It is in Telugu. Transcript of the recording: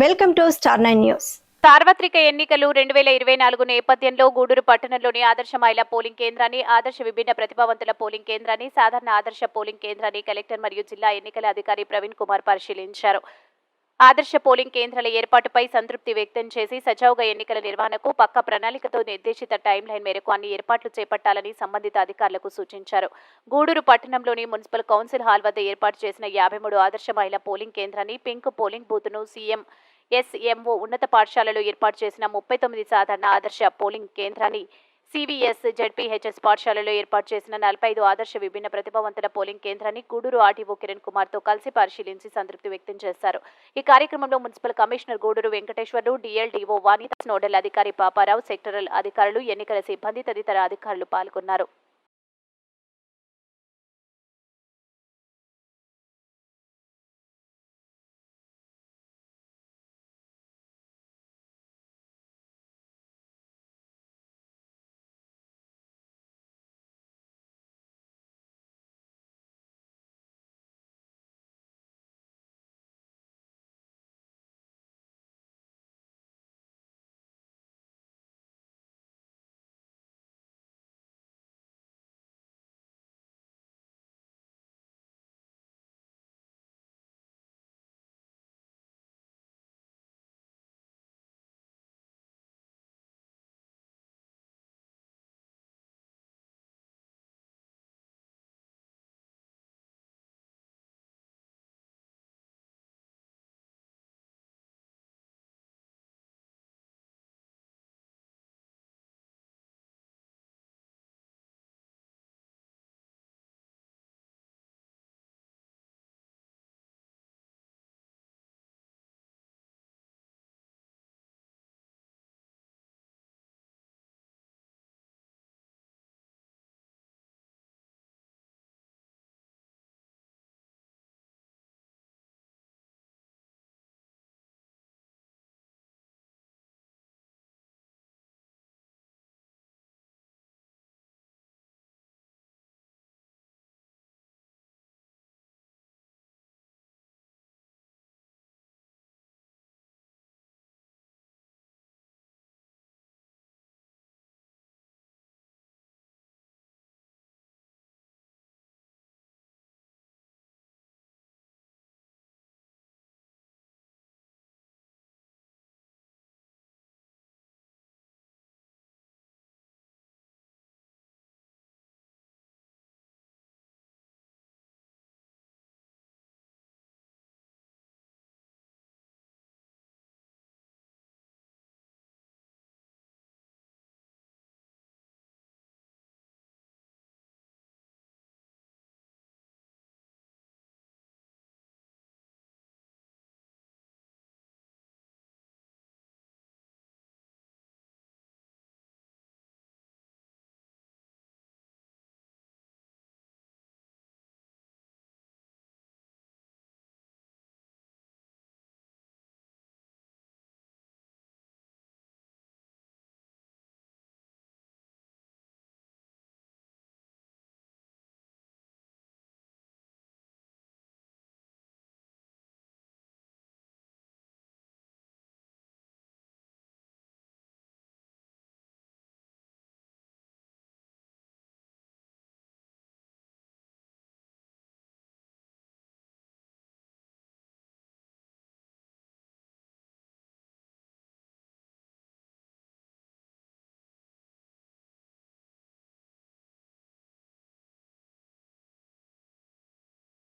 Welcome to star nine news. సార్వత్రిక ఎన్నికలు రెండు వేల ఇరవై నాలుగు నేపథ్యంలో గూడూరు పట్టణంలోని ఆదర్శ మహిళా పోలింగ్ కేంద్రాన్ని ఆదర్శ విభిన్న ప్రతిభావంతుల పోలింగ్ కేంద్రాన్ని సాధారణ ఆదర్శ పోలింగ్ కేంద్రాన్ని కలెక్టర్ మరియు జిల్లా ఎన్నికల అధికారి ప్రవీణ్ కుమార్ పరిశీలించారు. ఆదర్శ పోలింగ్ కేంద్రాల ఏర్పాటుపై సంతృప్తి వ్యక్తం చేసి సజావుగా ఎన్నికల నిర్వహణకు పక్క ప్రణాళికతో నిర్దేశిత టైం లైన్ మేరకు అన్ని ఏర్పాట్లు చేపట్టాలని సంబంధిత అధికారులకు సూచించారు. గూడూరు పట్టణంలోని మున్సిపల్ కౌన్సిల్ హాల్ వద్ద ఏర్పాటు చేసిన యాభై మూడు ఆదర్శ మహిళా పోలింగ్ కేంద్రాన్ని పింక్ పోలింగ్ బూత్ను సీఎం ఎస్ఎంఓ ఉన్నత పాఠశాలలో ఏర్పాటు చేసిన ముప్పై తొమ్మిది సాధారణ ఆదర్శ పోలింగ్ కేంద్రాన్ని సివిఎస్ జడ్పీహెచ్ఎస్ పాఠశాలలో ఏర్పాటు చేసిన నలభై ఐదు ఆదర్శ విభిన్న ప్రతిభావంతుల పోలింగ్ కేంద్రాన్ని గూడూరు ఆర్టీఓ కిరణ్ కుమార్తో కలిసి పరిశీలించి సంతృప్తి వ్యక్తం చేశారు. ఈ కార్యక్రమంలో municipal commissioner Guduru Venkateswarlu DLDO Vanitha nodal అధికారి పాపారావు సెక్టరల్ అధికారులు ఎన్నికల సిబ్బంది తదితర అధికారులు పాల్గొన్నారు.